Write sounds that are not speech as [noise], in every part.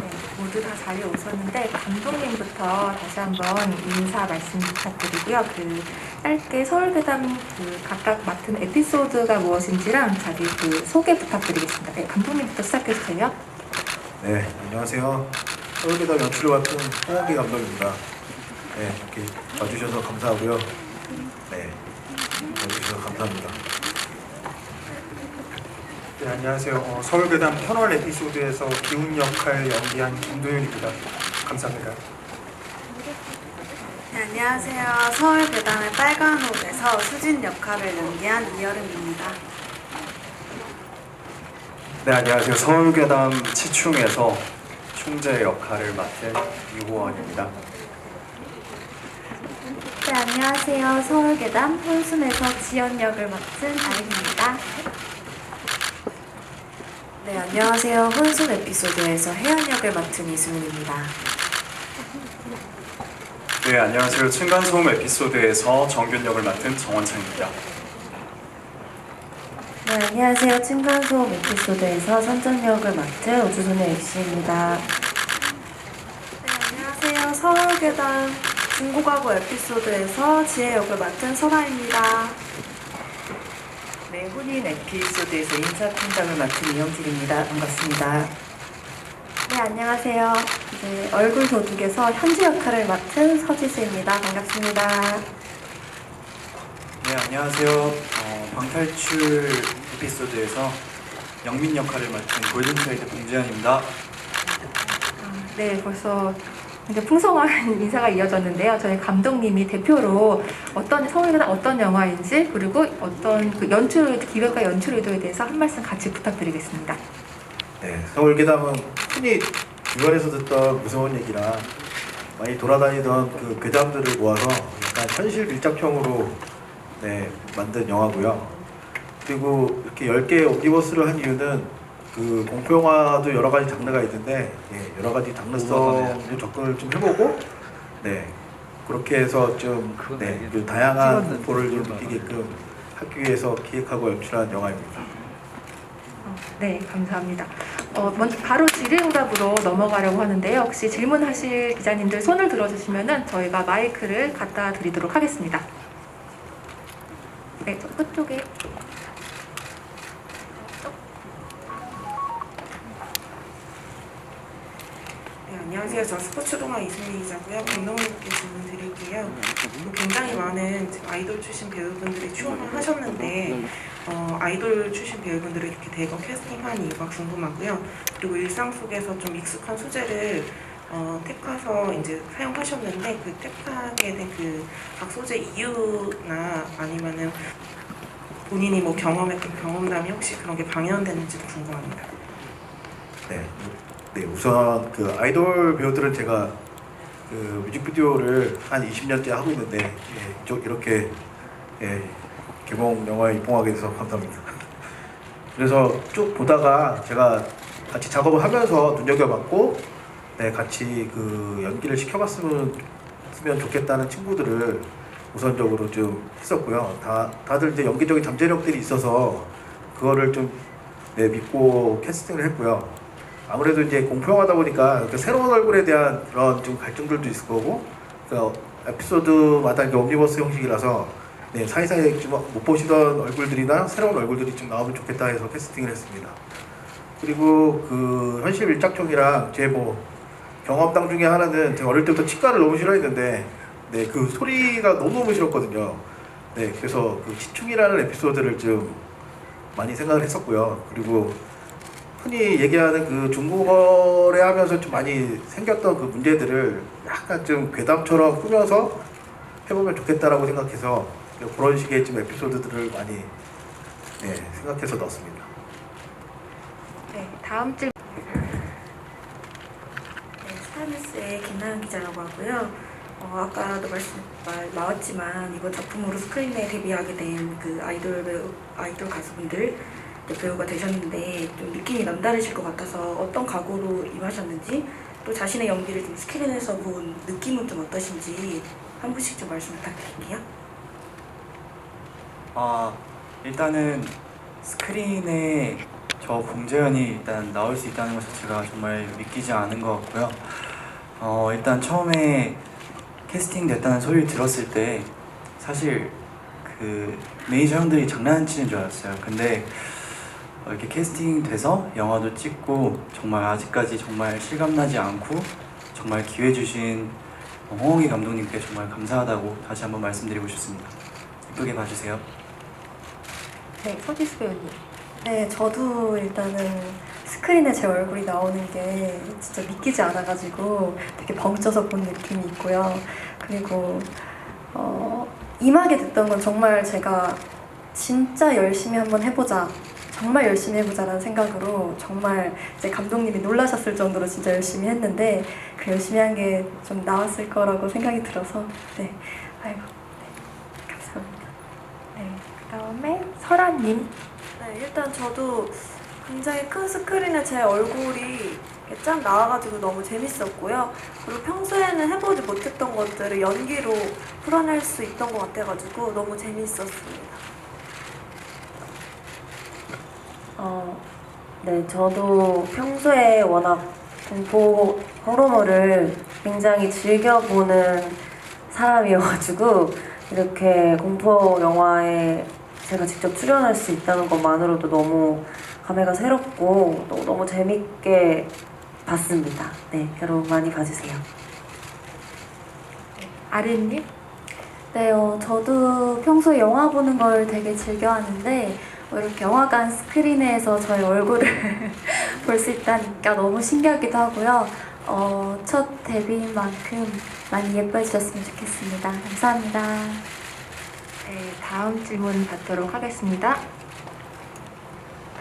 네, 모두 다 자리에 오셨는데 감독님부터 다시 한번 인사 말씀 부탁드리고요. 그 짧게 서울대담 그 각각 맡은 에피소드가 무엇인지랑 자기 그 소개 부탁드리겠습니다. 네, 감독님부터 시작해 주세요. 네, 안녕하세요. 서울대담 연출을 맡은 홍원기 감독입니다. 네, 이렇게 봐주셔서 감사하고요. 네, 봐주셔서 감사합니다. 네, 안녕하세요. 어, 서울괴담 터널 에피소드에서 기훈 역할 연기한 김도윤입니다. 감사합니다. 네, 안녕하세요. 서울 괴담의 빨간 옷에서 수진 역할을 연기한 이여름입니다. 네, 안녕하세요. 서울괴담 치충에서 총재 역할을 맡은 유호원입니다. 네, 안녕하세요. 서울괴담 혼순에서 지연 역을 맡은 아린입니다. 네, 안녕하세요. 혼순 에피소드에서 혜연 역을 맡은 이수민입니다. 네, 안녕하세요. 층간소음 에피소드에서 정균 역을 맡은 정원창입니다. 네, 안녕하세요. 층간소음 에피소드에서 선전 역을 맡은 우주소녀 엑시입니다. 네, 안녕하세요. 서울 괴담 중고가구 에피소드에서 지혜 역을 맡은 설아입니다. 네, 혼인 에피소드에서 인사팀장을 맡은 이영진입니다. 반갑습니다. 네, 안녕하세요. 이제 얼굴 도둑에서 현주 역할을 맡은 서지수입니다. 반갑습니다. 네, 안녕하세요. 어, 방탈출 에피소드에서 영민 역할을 맡은 골든차이드 봉지현입니다. 네, 벌써 이제 풍성한 [laughs] 인사가 이어졌는데요. 저희 감독님이 대표로 어떤 서울대담 어떤 영화인지 그리고 어떤 그 연출 기획과 연출 의도에 대해서 한 말씀 같이 부탁드리겠습니다. 네, 서울괴담은 흔히 주변에서 듣던 무서운 얘기랑 많이 돌아다니던 그 괴담들을 모아서 약간 현실 밀착형으로 네, 만든 영화고요. 그리고 이렇게 10개의 옴니버스를 한 이유는 그 공포 영화도 여러 가지 장르가 있는데 예, 여러 가지 장르성으로 접근을 좀 해보고 네 그렇게 해서 좀 네, 그 다양한 공포를 좀 느끼게끔 하기 위해서 기획하고 연출한 영화입니다. 어, 네, 감사합니다. 어, 먼저 바로 질의응답으로 넘어가려고 하는데요. 혹시 질문하실 기자님들 손을 들어주시면은 저희가 마이크를 갖다 드리도록 하겠습니다. 네, 저 끝쪽에. 네, 안녕하세요. 저 스포츠 동아 이승미 기자고요. 감독님께 질문 드릴게요. 굉장히 많은 아이돌 출신 배우분들이 출연을 하셨는데 어, 아이돌 출신 배우분들을 이렇게 대거 캐스팅한 이유가 궁금하고요. 그리고 일상 속에서 좀 익숙한 소재를 어, 택해서 이제 사용하셨는데 그 택하게 된 그 각 소재 이유나 아니면은 본인이 뭐 경험했던 경험담이 혹시 그런 게 방영됐는지도 궁금합니다. 네, 네 우선 그 아이돌 배우들은 제가 그 뮤직비디오를 한 20년째 하고 있는데 예, 저 이렇게 예, 개봉 영화에 입봉하게 돼서 감사합니다. 그래서 쭉 보다가 제가 같이 작업을 하면서 눈여겨봤고 네, 같이 그 연기를 시켜봤으면 좋겠다는 친구들을 우선적으로 좀 했었고요. 다 다들 이제 연기적인 잠재력들이 있어서 그거를 좀 네, 믿고 캐스팅을 했고요. 아무래도 이제 공포영화다 보니까 그 새로운 얼굴에 대한 그런 좀 갈증들도 있을 거고 그 에피소드마다 이게 옴니버스 형식이라서 네, 사이사이 좀못 보시던 얼굴들이나 새로운 얼굴들이 좀 나오면 좋겠다 해서 캐스팅을 했습니다. 그리고 그 현실 밀착형이랑 제 뭐 경험담 중에 하나는 제가 어릴 때부터 치과를 너무 싫어했는데 네, 그 소리가 너무너무 싫었거든요. 네, 그래서 그 치충이라는 에피소드를 좀 많이 생각을 했었고요. 그리고 흔히 얘기하는 그 중국어래 하면서 좀 많이 생겼던 그 문제들을 약간 좀 괴담처럼 꾸며서 해보면 좋겠다라고 생각해서 그런 식의 좀 에피소드들을 많이 네, 생각해서 넣었습니다. 네, 다음 질 네, 스타뉴스의 김나연 기자라고 하고요. 어, 아까도 말씀 말 나왔지만 이번 작품으로 스크린에 데뷔하게 된 그 아이돌 배우, 아이돌 가수분들 또 배우가 되셨는데 좀 느낌이 남다르실 것 같아서 어떤 각오로 임하셨는지 또 자신의 연기를 좀 스크린에서 본 느낌은 좀 어떠신지 한 분씩 좀 말씀 부탁드릴게요. 아 일단은 스크린에 저 봉재현이 일단 나올 수 있다는 것 자체가 정말 믿기지 않은 것 같고요. 어 일단 처음에 캐스팅 됐다는 소리를 들었을 때 사실 그 매니저 형들이 장난치는 줄 알았어요. 근데 어, 이렇게 캐스팅 돼서 영화도 찍고 정말 아직까지 정말 실감나지 않고 정말 기회 주신 어, 홍홍희 감독님께 정말 감사하다고 다시 한번 말씀드리고 싶습니다. 예쁘게 봐주세요. 네, 서지수 배우님. 네, 저도 일단은 스크린에 제 얼굴이 나오는 게 진짜 믿기지 않아가지고 되게 벙쪄서 본 느낌이 있고요. 그리고 어, 임하게 됐던 건 정말 제가 진짜 열심히 한번 해보자. 정말 열심히 해보자라는 생각으로 정말 이제 감독님이 놀라셨을 정도로 진짜 열심히 했는데 그 열심히 한 게 좀 나왔을 거라고 생각이 들어서 네, 아이고, 네, 감사합니다. 네, 그 다음에 설아님. 네, 일단 저도 굉장히 큰 스크린에 제 얼굴이 이렇게 쫙 나와가지고 너무 재밌었고요. 그리고 평소에는 해보지 못했던 것들을 연기로 풀어낼 수 있던 것 같아가지고 너무 재밌었습니다. 어, 네, 저도 평소에 워낙 공포 호러물을 굉장히 즐겨보는 사람이어가지고 이렇게 공포 영화에 제가 직접 출연할 수 있다는 것만으로도 너무 감회가 새롭고 또 너무 재밌게 봤습니다. 네, 여러분 많이 봐주세요. 아르님. 네, 어, 저도 평소에 영화 보는 걸 되게 즐겨하는데 어, 이렇게 영화관 스크린에서 저의 얼굴을 [laughs] 볼 수 있다니까 너무 신기하기도 하고요. 어, 첫 데뷔인 만큼 많이 예뻐해 주셨으면 좋겠습니다. 감사합니다. 네, 다음 질문 받도록 하겠습니다.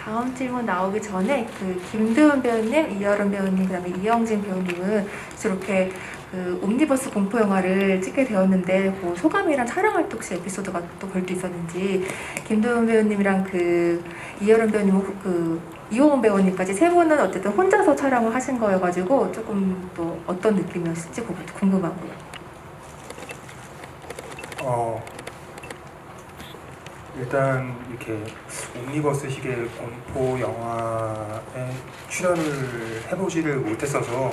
다음 질문 나오기 전에 그 김도현 배우님, 이여름 배우님, 그다음에 이영진 배우님은 저렇게 그 옴니버스 공포 영화를 찍게 되었는데 그 소감이랑 촬영할 때 혹시 에피소드가 또 별도 있었는지 김도현 배우님이랑 그 이여름 배우님, 그 이호원 배우님까지 세 분은 어쨌든 혼자서 촬영을 하신 거여가지고 조금 또 어떤 느낌이었을지 궁금하고요. 어, 일단 이렇게 옴니버스식의 공포 영화에 출연을 해보지를 못했어서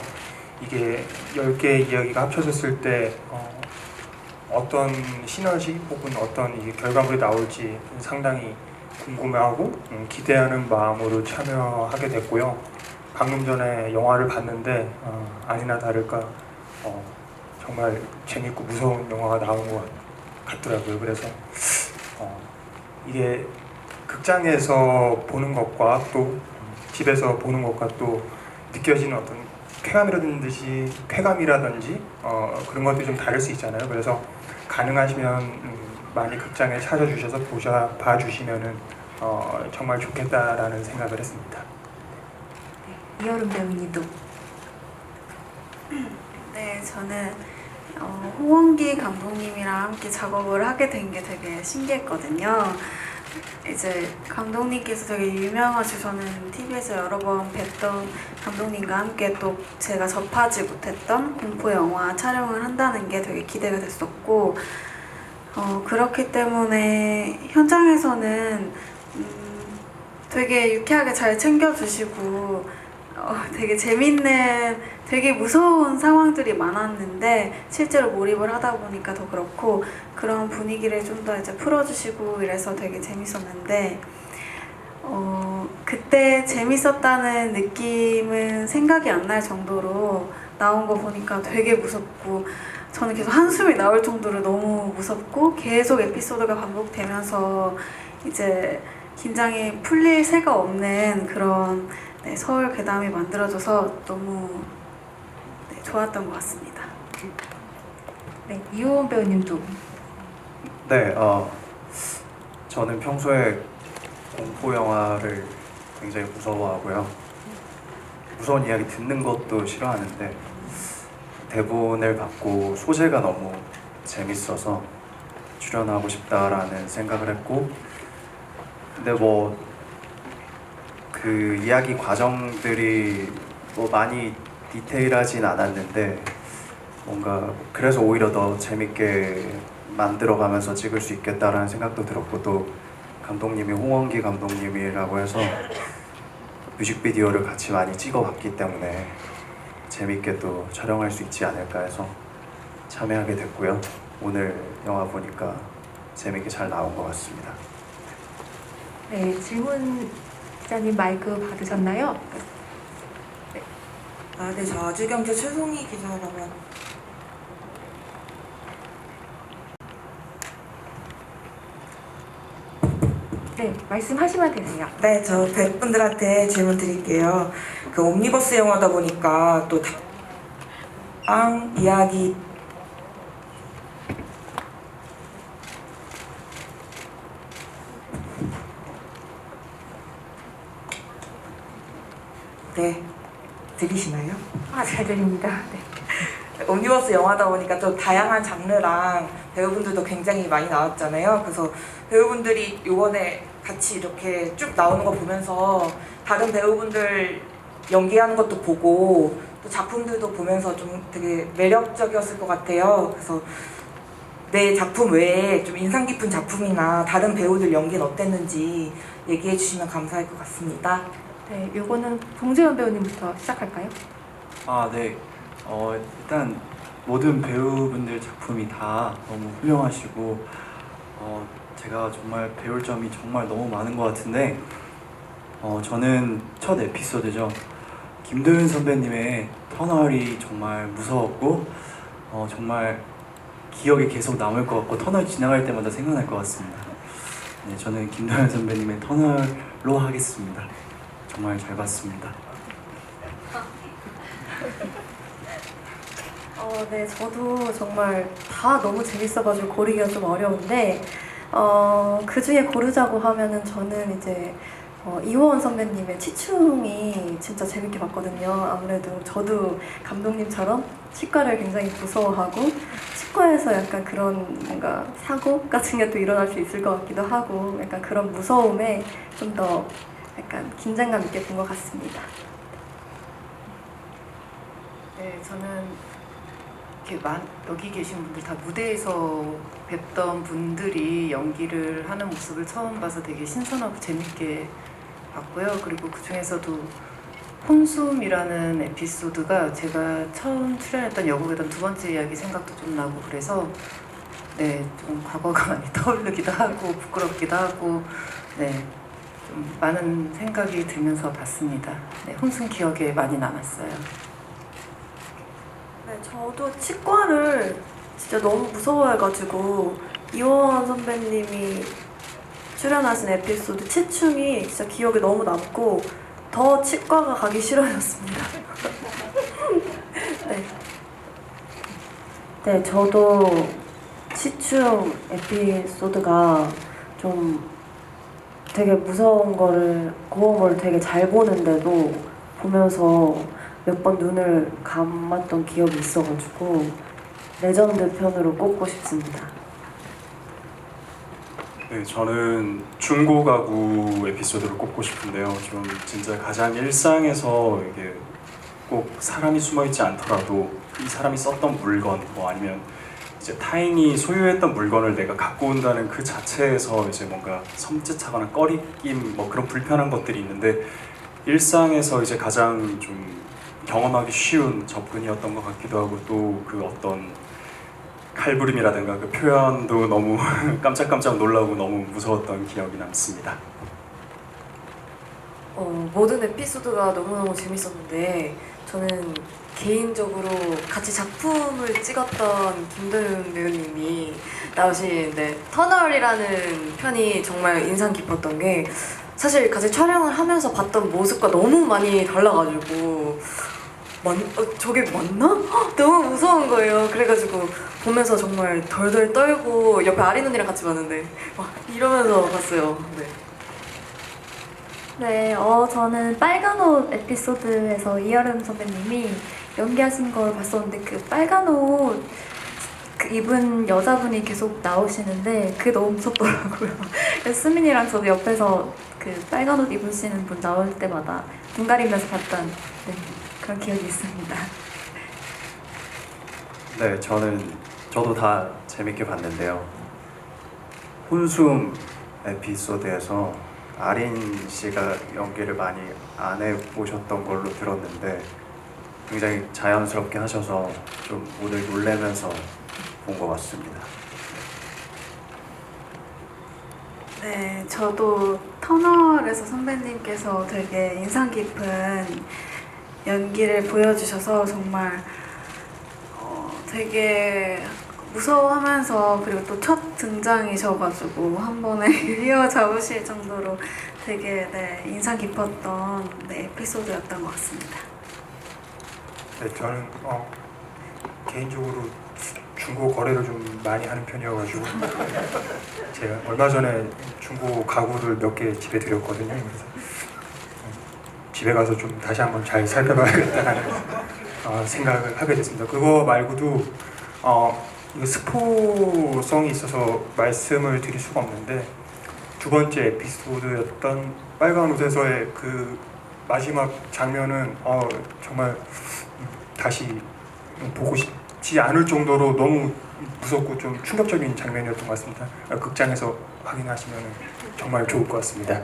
이게 10개의 이야기가 합쳐졌을 때 어, 어떤 시너지 혹은 어떤 결과물이 나올지 상당히 궁금해하고 음, 기대하는 마음으로 참여하게 됐고요. 방금 전에 영화를 봤는데 어, 아니나 다를까 어, 정말 재밌고 무서운 영화가 나온 것 같더라고요. 그래서 어, 이게 극장에서 보는 것과 또 집에서 보는 것과 또 느껴지는 어떤 쾌감이라든지 쾌감이라든지 어, 그런 것들이 좀 다를 수 있잖아요. 그래서 가능하시면 음, 많이 극장에 찾아주셔서 보셔 봐주시면은 어, 정말 좋겠다라는 생각을 했습니다. 이여름 배우님도 네, 저는 어, 홍원기 감독님이랑 함께 작업을 하게 된 게 되게 신기했거든요. 이제 감독님께서 되게 유명하시고 저는 TV에서 여러 번 뵀던 감독님과 함께 또 제가 접하지 못했던 공포 영화 촬영을 한다는 게 되게 기대가 됐었고 어, 그렇기 때문에 현장에서는 음, 되게 유쾌하게 잘 챙겨주시고 어, 되게 재밌는 되게 무서운 상황들이 많았는데 실제로 몰입을 하다 보니까 더 그렇고 그런 분위기를 좀 더 이제 풀어주시고 이래서 되게 재밌었는데 어, 그때 재밌었다는 느낌은 생각이 안 날 정도로 나온 거 보니까 되게 무섭고 저는 계속 한숨이 나올 정도로 너무 무섭고 계속 에피소드가 반복되면서 이제 긴장이 풀릴 새가 없는 그런 네, 서울 괴담이 만들어져서 너무 네, 좋았던 것 같습니다. 네, 이호원 배우님도 네, 어, 저는 평소에 공포 영화를 굉장히 무서워하고요. 무서운 이야기 듣는 것도 싫어하는데 대본을 받고 소재가 너무 재밌어서 출연하고 싶다라는 생각을 했고 근데 뭐 그 이야기 과정들이 뭐 많이 디테일하진 않았는데 뭔가 그래서 오히려 더 재밌게 만들어가면서 찍을 수 있겠다라는 생각도 들었고 또 감독님이 홍원기 감독님이라고 해서 뮤직비디오를 같이 많이 찍어봤기 때문에 재밌게 또 촬영할 수 있지 않을까 해서 참여하게 됐고요. 오늘 영화 보니까 재밌게 잘 나온 것 같습니다. 네, 질문 기자님 마이크 받으셨나요? 아, 네, 저 아주경제 최송희 기자라고 합니다. 네, 말씀하시면 되세요. 네, 저백 분들한테 질문 드릴게요. 그 옴니버스 영화다 보니까 또당 이야기 네, 들리시나요? 아, 잘 들립니다. 네. 옴니버스 영화다 보니까 또 다양한 장르랑 배우분들도 굉장히 많이 나왔잖아요. 그래서 배우분들이 요번에 같이 이렇게 쭉 나오는 거 보면서 다른 배우분들 연기하는 것도 보고 또 작품들도 보면서 좀 되게 매력적이었을 것 같아요. 그래서 내 작품 외에 좀 인상 깊은 작품이나 다른 배우들 연기는 어땠는지 얘기해 주시면 감사할 것 같습니다. 네, 요거는 봉재현 배우님부터 시작할까요? 아, 네. 어, 일단 모든 배우분들 작품이 다 너무 훌륭하시고 어, 제가 정말 배울 점이 정말 너무 많은 것 같은데 어, 저는 첫 에피소드죠. 김도윤 선배님의 터널이 정말 무서웠고 어, 정말 기억에 계속 남을 것 같고 터널 지나갈 때마다 생각날 것 같습니다. 네, 저는 김도윤 선배님의 터널로 하겠습니다. 정말 잘 봤습니다. 어, 네, 저도 정말 다 너무 재밌어가지고 고르기가 좀 어려운데, 어, 그 중에 고르자고 하면은 저는 이제 어, 이호원 선배님의 치충이 진짜 재밌게 봤거든요. 아무래도 저도 감독님처럼 치과를 굉장히 무서워하고, 치과에서 약간 그런 뭔가 사고 같은 게 또 일어날 수 있을 것 같기도 하고, 약간 그런 무서움에 좀더 약간 긴장감 있게 본 것 같습니다. 네, 저는 이렇게 만, 여기 계신 분들 다 무대에서 뵙던 분들이 연기를 하는 모습을 처음 봐서 되게 신선하고 재밌게 봤고요. 그리고 그 중에서도 혼숨이라는 에피소드가 제가 처음 출연했던 여고괴담 두 번째 이야기 생각도 좀 나고 그래서 네, 좀 과거가 [laughs] 많이 떠오르기도 하고 부끄럽기도 하고 네, 좀 많은 생각이 들면서 봤습니다. 네, 혼숨 기억에 많이 남았어요. 네, 저도 치과를 진짜 너무 무서워해가지고 이호원 선배님이 출연하신 에피소드 치충이 진짜 기억에 너무 남고 더 치과가 가기 싫어졌습니다. [laughs] 네. 네, 저도 치충 에피소드가 좀 되게 무서운 거를 고음을 되게 잘 보는데도 보면서 몇 번 눈을 감았던 기억이 있어가지고 레전드 편으로 꼽고 싶습니다. 네, 저는 중고 가구 에피소드를 꼽고 싶은데요. 좀 진짜 가장 일상에서 이게 꼭 사람이 숨어 있지 않더라도 이 사람이 썼던 물건 뭐 아니면 이제 타인이 소유했던 물건을 내가 갖고 온다는 그 자체에서 이제 뭔가 섬찟하거나 꺼리낌 뭐 그런 불편한 것들이 있는데 일상에서 이제 가장 좀 경험하기 쉬운 접근이었던 것 같기도 하고 또 그 어떤 칼부림이라든가 그 표현도 너무 [laughs] 깜짝깜짝 놀라고 너무 무서웠던 기억이 남습니다. 어, 모든 에피소드가 너무너무 재밌었는데 저는 개인적으로 같이 작품을 찍었던 김도윤 배우님이 나오시는데 터널이라는 편이 정말 인상 깊었던 게 사실 같이 촬영을 하면서 봤던 모습과 너무 많이 달라가지고 맞, 어, 저게 맞나? 헉, 너무 무서운 거예요. 그래가지고 보면서 정말 덜덜 떨고 옆에 아린 언니랑 같이 봤는데 막 이러면서 봤어요. 네. 네, 어, 저는 빨간 옷 에피소드에서 이여름 선배님이 연기하신 걸 봤었는데 그 빨간 옷그 입은 여자분이 계속 나오시는데 그게 너무 무섭더라고요. [laughs] 수민이랑 저도 옆에서 그 빨간 옷 입으시는 분 나올 때마다 눈 가리면서 봤던 네, 그런 기억이 있습니다. [laughs] 네, 저는 저도 다 재밌게 봤는데요. 혼숨 에피소드에서 아린 씨가 연기를 많이 안 해보셨던 걸로 들었는데 굉장히 자연스럽게 하셔서 좀 오늘 놀래면서 본 것 같습니다. 네, 저도 터널에서 선배님께서 되게 인상 깊은 연기를 보여주셔서 정말 어, 되게 무서워하면서 그리고 또 첫 등장이셔가지고 한 번에 [laughs] 휘어 잡으실 정도로 되게 네, 인상 깊었던 네, 에피소드였던 것 같습니다. 네, 저는 어, 개인적으로 중고 거래를 좀 많이 하는 편이어가지고 [laughs] 제가 얼마 전에 중고 가구를 몇 개 집에 들였거든요. 그래서 집에 가서 좀 다시 한번 잘 살펴봐야겠다는 어, 생각을 하게 됐습니다. 그거 말고도 어, 스포성이 있어서 말씀을 드릴 수가 없는데 두 번째 에피소드였던 빨간 옷에서의 그 마지막 장면은 어, 정말 다시 보고 싶지 않을 정도로 너무 무섭고 좀 충격적인 장면이었던 것 같습니다. 어, 극장에서 확인하시면 정말 좋을 것 같습니다.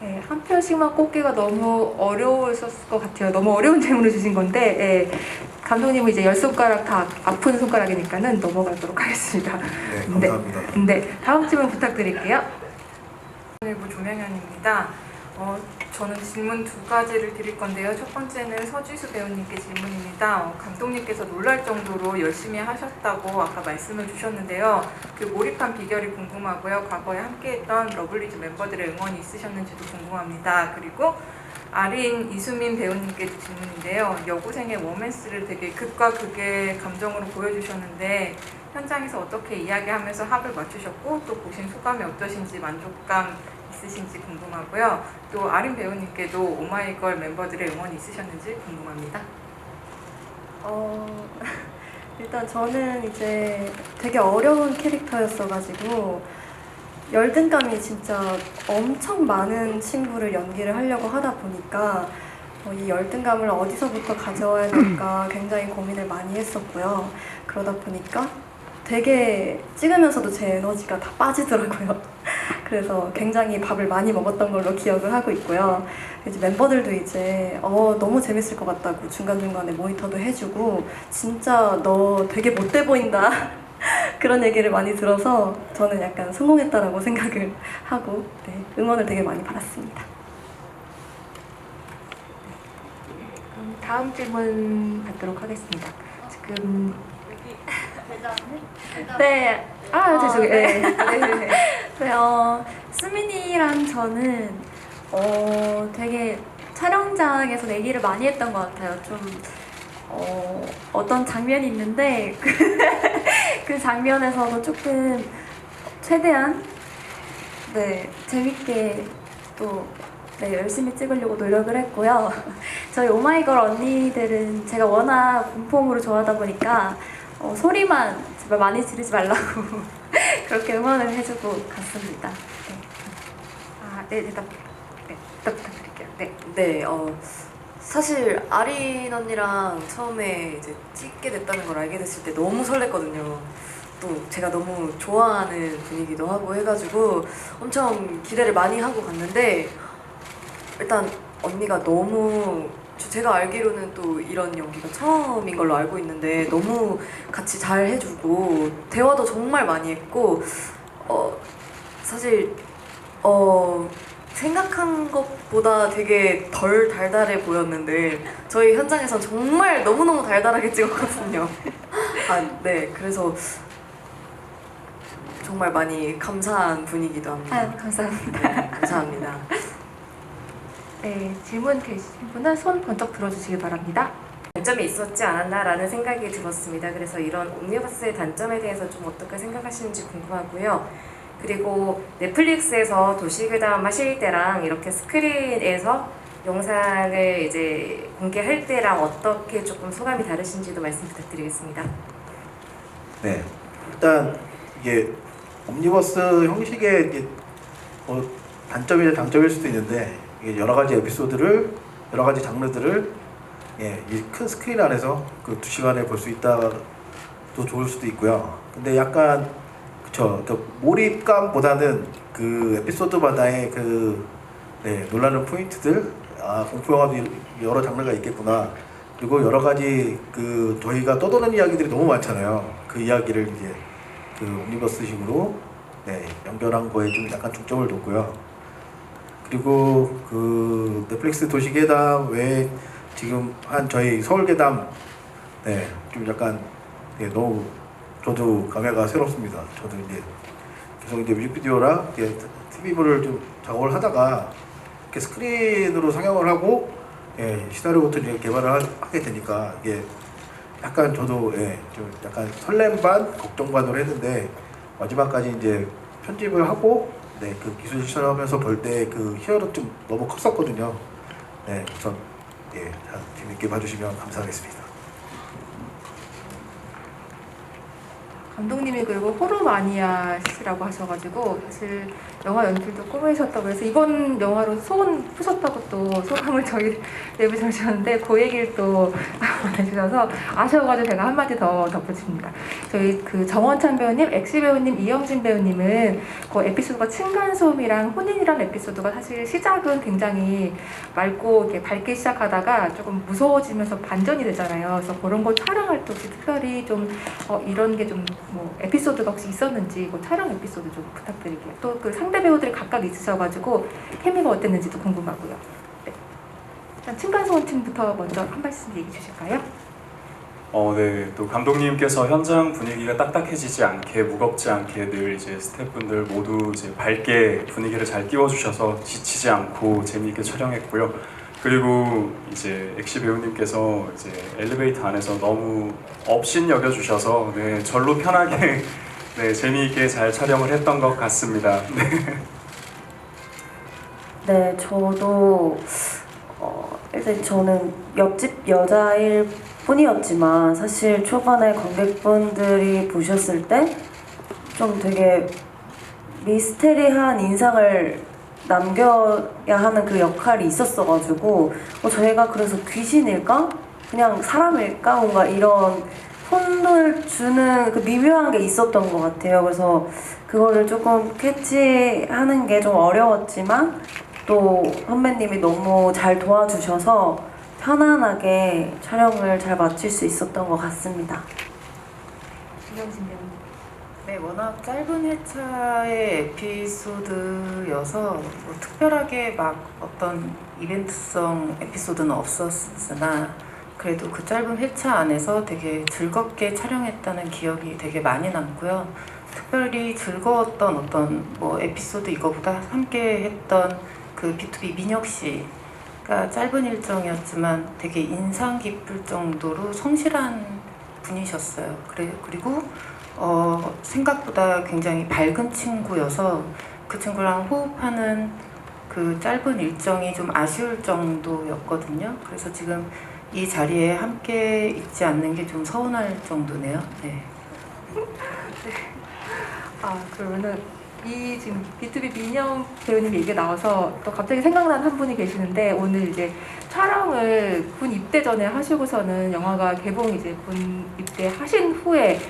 네, 한 편씩만 꼽기가 너무 어려우셨을 것 같아요. 너무 어려운 질문을 주신 건데 예, 감독님은 이제 열 손가락 다 아픈 손가락이니까는 넘어가도록 하겠습니다. 네, 네. 감사합니다. 네, 다음 질문 부탁드릴게요. 일부 조명현입니다. 어, 저는 질문 두 가지를 드릴 건데요. 첫 번째는 서지수 배우님께 질문입니다. 어, 감독님께서 놀랄 정도로 열심히 하셨다고 아까 말씀을 주셨는데요. 그 몰입한 비결이 궁금하고요. 과거에 함께했던 러블리즈 멤버들의 응원이 있으셨는지도 궁금합니다. 그리고 아린 이수민 배우님께도 질문인데요. 여고생의 워맨스를 되게 극과 극의 감정으로 보여주셨는데 현장에서 어떻게 이야기하면서 합을 맞추셨고 또 보신 소감이 어떠신지 만족감 있으신지 궁금하고요. 또 아린 배우님께도 오마이걸 멤버들의 응원이 있으셨는지 궁금합니다. 어, [laughs] 일단 저는 이제 되게 어려운 캐릭터였어가지고 열등감이 진짜 엄청 많은 친구를 연기를 하려고 하다 보니까 어, 이 열등감을 어디서부터 가져와야 될까 [clears throat] 굉장히 고민을 많이 했었고요. 그러다 보니까 되게 찍으면서도 제 에너지가 다 빠지더라고요. 그래서 굉장히 밥을 많이 먹었던 걸로 기억을 하고 있고요. 이제 멤버들도 이제 어 너무 재밌을 것 같다고 중간 중간에 모니터도 해주고 진짜 너 되게 못돼 보인다 [laughs] 그런 얘기를 많이 들어서 저는 약간 성공했다라고 [laughs] 생각을 하고 네, 응원을 되게 많이 받았습니다. 그럼 다음 질문 받도록 하겠습니다. 지금 네, 아 죄송해요. 네. 네. [laughs] 네, 어, 수민이랑 저는 어, 되게 촬영장에서 내기를 많이 했던 것 같아요. 좀 어, 어떤 장면이 있는데 그 [laughs] 장면에서도 조금 최대한 네 재밌게 또 네, 열심히 찍으려고 노력을 했고요. [laughs] 저희 오마이걸 언니들은 제가 워낙 공포물을 좋아하다 보니까 어, 소리만 제발 많이 지르지 말라고 [laughs] 그렇게 응원을 해주고 갔습니다. 네. 아, 네, 대답, 네, 대답 부탁드릴게요. 네. 네, 어, 사실 아린 언니랑 처음에 이제 찍게 됐다는 걸 알게 됐을 때 너무 설렜거든요. 또 제가 너무 좋아하는 분이기도 하고 해가지고 엄청 기대를 많이 하고 갔는데 일단 언니가 너무 저- 제가 알기로는 또 이런 연기가 처음인 걸로 알고 있는데 너무 같이 잘 해주고 대화도 정말 많이 했고 어 사실 어 생각한 것보다 되게 덜 달달해 보였는데 저희 현장에선 정말 너무너무 달달하게 찍었거든요. [laughs] 아, 네. 그래서 정말 많이 감사한 분이기도 합니다. 아유, 감사합니다. 네, 감사합니다. 네, 질문 되신 분은 손 번쩍 들어주시기 바랍니다. 단점이 있었지 않았나라는 생각이 들었습니다. 그래서 이런 옴니버스의 단점에 대해서 좀 어떻게 생각하시는지 궁금하고요. 그리고 넷플릭스에서 도시괴담 하실 때랑 이렇게 스크린에서 영상을 이제 공개할 때랑 어떻게 조금 소감이 다르신지도 말씀 부탁드리겠습니다. 네, 일단 이게 옴니버스 형식의 이제 뭐 단점이나 장점일 수도 있는데 이게 여러 가지 에피소드를 여러 가지 장르들을 예, 이큰 스크린 안에서 그 두 시간에 볼 수 있다도 좋을 수도 있고요. 근데 약간 그쵸, 그 몰입감보다는 그 에피소드마다의 그 네, 놀라는 포인트들, 아 공포 영화도 여러 장르가 있겠구나. 그리고 여러 가지 그 저희가 떠도는 이야기들이 너무 많잖아요. 그 이야기를 이제 그 옴니버스식으로 네, 연결한 거에 좀 약간 중점을 뒀고요. 그리고 그 넷플릭스 도시계담 외에 지금 한 저희 서울계담 네, 좀 약간 네, 너무 저도 감회가 새롭습니다. 저도 이제 계속 이제 뮤직비디오랑 이제 TV물을 좀 작업을 하다가 이렇게 스크린으로 상영을 하고 예, 시나리오부터 이제 개발을 하, 하게 되니까 이게 약간 저도 예, 좀 약간 설렘 반 걱정 반으로 했는데 마지막까지 이제 편집을 하고 네, 그 기술 실험하면서 볼때그 희열은 좀 너무 컸었거든요. 네, 우선 예, 자, 재밌게 봐주시면 감사하겠습니다. 감독님이 그리고 호러 마니아시라고 하셔가지고 사실 영화 연출도 꿈이셨다고 해서 이번 영화로 소원 푸셨다고 또 소감을 저희 내부장셨는데 그 얘기를 또 보내주셔서 아쉬워가지고 제가 한마디 더 덧붙입니다. 저희 그 정원찬 배우님, 엑시 배우님, 이영진 배우님은 그 에피소드가 층간소음이랑 혼인이란 에피소드가 사실 시작은 굉장히 맑고 이렇게 밝게 시작하다가 조금 무서워지면서 반전이 되잖아요. 그래서 그런 걸 촬영할 때 혹시 특별히 좀 어, 이런 게좀 뭐 에피소드가 혹시 있었는지 그 촬영 에피소드 좀 부탁드릴게요. 또 그 상대 배우들이 각각 있으셔가지고 케미가 어땠는지도 궁금하고요. 네. 일단 층간소음 팀부터 먼저 한 말씀 얘기해 주실까요? 어, 네. 또 감독님께서 현장 분위기가 딱딱해지지 않게 무겁지 않게 늘 이제 스태프분들 모두 이제 밝게 분위기를 잘 띄워주셔서 지치지 않고 재미있게 촬영했고요. 그리고 이제 엑시 배우님께서 이제 엘리베이터 안에서 너무 업신 여겨 주셔서 네, 절로 편하게 [laughs] 네, 재미있게 잘 촬영을 했던 것 같습니다. [laughs] 네. 네, 저도 어, 일단 저는 옆집 여자일 뿐이었지만 사실 초반에 관객분들이 보셨을 때 좀 되게 미스테리한 인상을 남겨야 하는 그 역할이 있었어가지고 어, 저희가 그래서 귀신일까? 그냥 사람일까? 뭔가 이런 혼을 주는 그 미묘한 게 있었던 것 같아요. 그래서 그거를 조금 캐치하는 게 좀 어려웠지만 또 선배님이 너무 잘 도와주셔서 편안하게 촬영을 잘 마칠 수 있었던 것 같습니다. 배우님. 네, 워낙 짧은 회차의 에피소드여서 뭐 특별하게 막 어떤 이벤트성 에피소드는 없었으나 그래도 그 짧은 회차 안에서 되게 즐겁게 촬영했다는 기억이 되게 많이 남고요. 특별히 즐거웠던 어떤 뭐 에피소드 이거보다 함께 했던 그 B2B 민혁 씨가 짧은 일정이었지만 되게 인상 깊을 정도로 성실한 분이셨어요. 그래 그리고 어, 생각보다 굉장히 밝은 친구여서 그 친구랑 호흡하는 그 짧은 일정이 좀 아쉬울 정도였거든요. 그래서 지금 이 자리에 함께 있지 않는 게 좀 서운할 정도네요. 네. 아 그러면은 이 지금 B2B 민영 배우님 얘기 나와서 또 갑자기 생각나는 한 분이 계시는데 오늘 이제 촬영을 군 입대 전에 하시고서는 영화가 개봉 이제 군 입대 하신 후에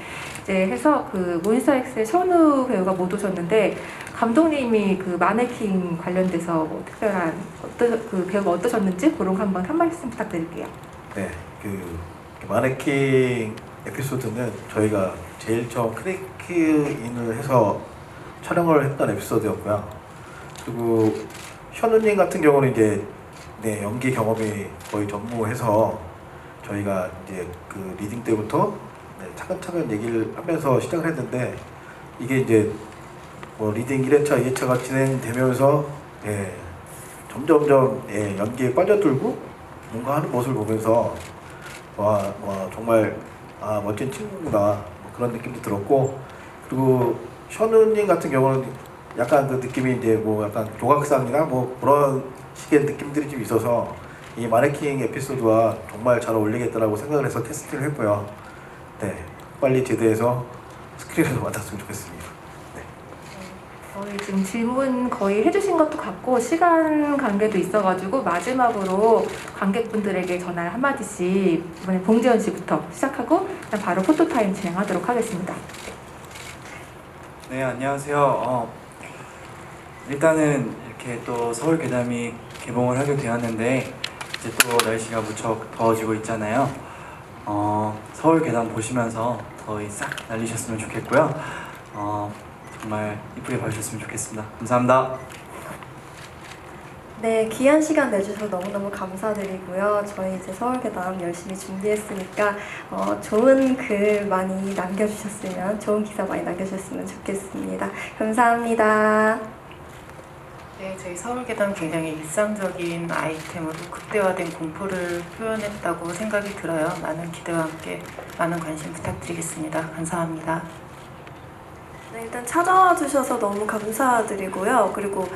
이제 해서 그 몬스타엑스의 션우 배우가 못 오셨는데 감독님이 그 마네킹 관련돼서 뭐 특별한 어떠 그 배우가 어떠셨는지 그런 거 한번 한 말씀 부탁드릴게요. 네, 그 마네킹 에피소드는 저희가 제일 처음 크리크인을 해서 촬영을 했던 에피소드였고요. 그리고 현우님 같은 경우는 이제 네, 연기 경험이 거의 전무해서 저희가 이제 그 리딩 때부터 네, 차근차근 얘기를 하면서 시작을 했는데 이게 이제 뭐 리딩 1회차, 2회차가 진행되면서 예, 점점점 예, 연기에 빠져들고 뭔가 하는 모습을 보면서 와, 와 정말 아, 멋진 친구구나 뭐 그런 느낌도 들었고 그리고 션우님 같은 경우는 약간 그 느낌이 이제 뭐 약간 조각상이나 뭐 그런 시기의 느낌들이 좀 있어서 이 마네킹 에피소드와 정말 잘 어울리겠다라고 생각을 해서 캐스팅을 했고요. 네, 빨리 제대해서 스크린에서 만났으면 좋겠습니다. 저희 지금 질문 거의 해주신 것도 같고 시간 관계도 있어가지고 마지막으로 관객분들에게 전할 한마디씩 이번에 봉재현 씨부터 시작하고 그냥 바로 포토타임 진행하도록 하겠습니다. 네 안녕하세요. 어, 일단은 이렇게 또 서울 괴담이 개봉을 하게 되었는데 이제 또 날씨가 무척 더워지고 있잖아요. 어, 서울 괴담 보시면서 더위 싹 날리셨으면 좋겠고요. 어, 정말 이쁘게 봐주셨으면 좋겠습니다. 감사합니다. 네, 귀한 시간 내주셔서 너무너무 감사드리고요. 저희 이제 서울괴담 열심히 준비했으니까 어, 좋은 글 많이 남겨주셨으면, 좋은 기사 많이 남겨주셨으면 좋겠습니다. 감사합니다. 네, 저희 서울계단 굉장히 일상적인 아이템으로 극대화된 공포를 표현했다고 생각이 들어요. 많은 기대와 함께 많은 관심 부탁드리겠습니다. 감사합니다. 네, 일단 찾아와 주셔서 너무 감사드리고요. 그리고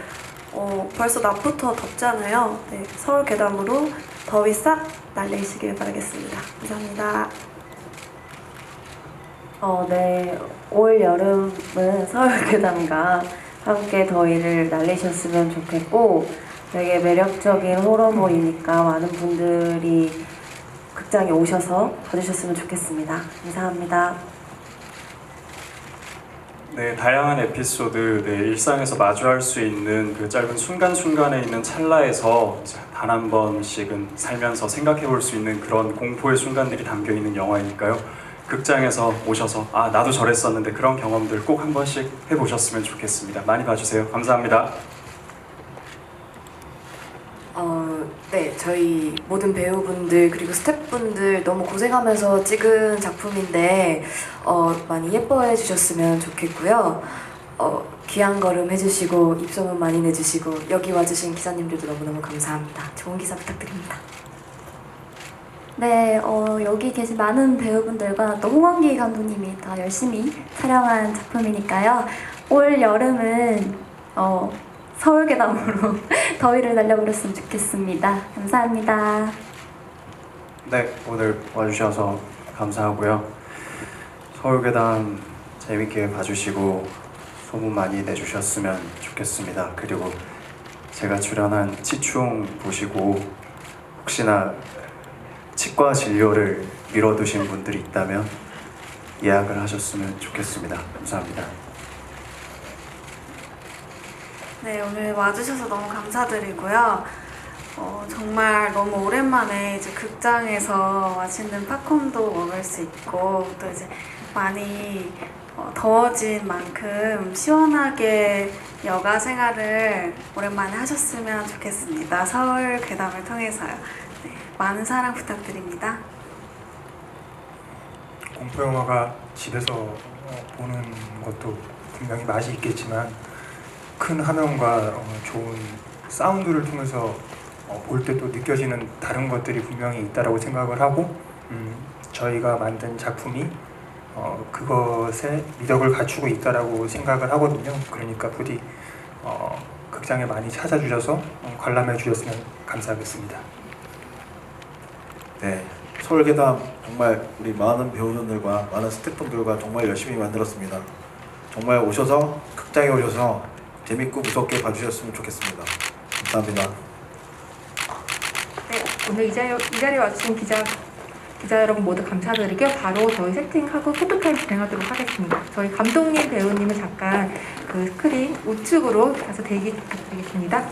어, 벌써 낮부터 덥잖아요. 네, 서울 괴담으로 더위 싹 날리시길 바라겠습니다. 감사합니다. 어, 네. 올 여름은 서울괴담과 함께 더위를 날리셨으면 좋겠고 되게 매력적인 호러물이니까 많은 분들이 극장에 오셔서 봐주셨으면 좋겠습니다. 감사합니다. 네, 다양한 에피소드, 네, 일상에서 마주할 수 있는 그 짧은 순간순간에 있는 찰나에서 단 한 번씩은 살면서 생각해 볼 수 있는 그런 공포의 순간들이 담겨 있는 영화이니까요. 극장에서 오셔서 아, 나도 저랬었는데 그런 경험들 꼭 한 번씩 해보셨으면 좋겠습니다. 많이 봐주세요. 감사합니다. 어, 네, 저희 모든 배우분들 그리고 스태프분들 너무 고생하면서 찍은 작품인데 어, 많이 예뻐해 주셨으면 좋겠고요. 어, 귀한 걸음 해주시고 입소문 많이 내주시고 여기 와주신 기자님들도 너무너무 감사합니다. 좋은 기사 부탁드립니다. 네, 어, 여기 계신 많은 배우분들과 또 홍원기 감독님이 다 열심히 촬영한 작품이니까요. 올 여름은 어, 서울괴담으로 [laughs] 더위를 날려버렸으면 좋겠습니다. 감사합니다. 네, 오늘 와주셔서 감사하고요. 서울괴담 재밌게 봐주시고 소문 많이 내주셨으면 좋겠습니다. 그리고 제가 출연한 치충 보시고 혹시나 치과 진료를 미뤄두신 분들이 있다면 예약을 하셨으면 좋겠습니다. 감사합니다. 네, 오늘 와주셔서 너무 감사드리고요. 어, 정말 너무 오랜만에 이제 극장에서 맛있는 팝콘도 먹을 수 있고 또 이제 많이 어, 더워진 만큼 시원하게 여가 생활을 오랜만에 하셨으면 좋겠습니다. 서울 괴담을 통해서요. 네, 많은 사랑 부탁드립니다. 공포 영화가 집에서 어, 보는 것도 분명히 맛이 있겠지만 큰 화면과 어, 좋은 사운드를 통해서 어, 볼때 또 느껴지는 다른 것들이 분명히 있다라고 생각을 하고 음, 저희가 만든 작품이 어, 그것에 미덕을 갖추고 있다라고 생각을 하거든요. 그러니까 부디 어, 극장에 많이 찾아주셔서 어, 관람해 주셨으면 감사하겠습니다. 네, 서울괴담 정말 우리 많은 배우분들과 많은 스태프분들과 정말 열심히 만들었습니다. 정말 오셔서 극장에 오셔서 재밌고 무섭게 봐주셨으면 좋겠습니다. 감사합니다. 네, 오늘 이 자리에, 이 자리에 와주신 기자, 기자 여러분 모두 감사드리고요. 바로 저희 세팅하고 포토타임 진행하도록 하겠습니다. 저희 감독님, 배우님은 잠깐 그 스크린 우측으로 가서 대기 부탁드리겠습니다.